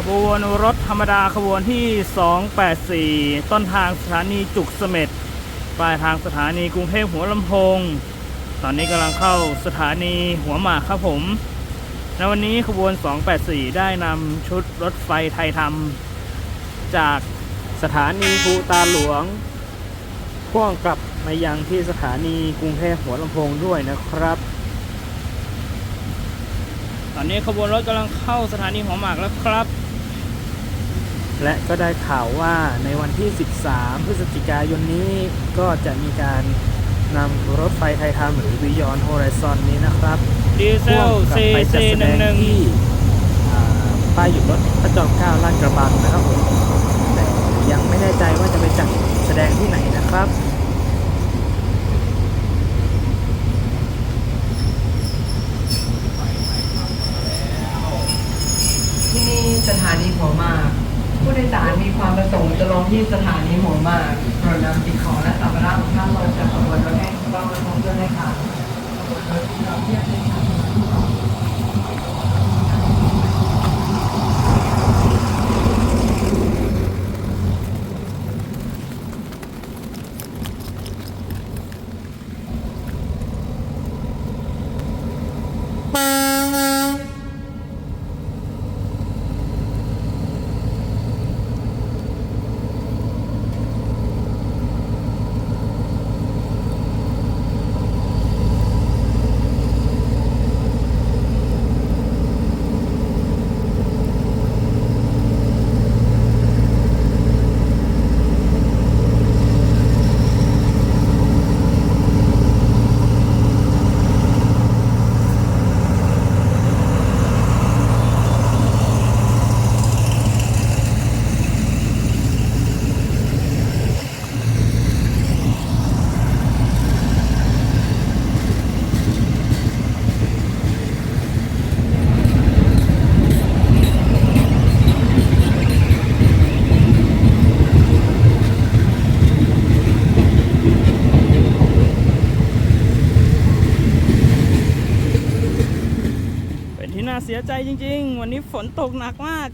ขบวนรถธรรมดาขบวนที่ 284 ต้นทางสถานีจุกเสม็ดปลายทางสถานีกรุงเทพหัวลำโพง ตอนนี้กำลังเข้าสถานีหัวหมากครับผมในวันนี้ขบวน 284 ได้นำชุดรถไฟไทยทำจากสถานีภูตาหลวง พ่วงกลับมายังที่สถานีกรุงเทพหัวลำโพงด้วยนะครับ ตอนนี้ขบวนรถกำลังเข้าสถานีหัวหมากแล้วครับ และก็ได้ข่าวว่าในวันที่ 13 พฤศจิกายนนี้ก็จะมีการนำรถไฟไทยทำหรือ Beyond Horizon นี้นะครับดีเซพ่วลงกลับซีไปจัซีดแสหดนึ่งงหนึ่งที่อ่าป้ายหยุดรถพระจอมเกล้าลาดกระบังนะครับผมแต่ยังไม่แน่ใจว่าจะไปจัดแสดงที่ไหนนะครับที่นี่สถานีหัวหมาก ผู้โดยสารมีความประสงค์จะลงที่สถานีหัวหมากโปรดนำสิ่งของและสัมภาระของท่านลงจากขบวนรถให้ถูกต้องและครบถ้วนด้วยค่ะ เป็นที่น่าเสียใจจริง ๆ วันนี้ฝนตกหนักมาก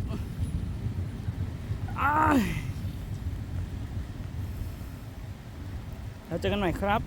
อ้ายแล้วเจอกันใหม่ครับ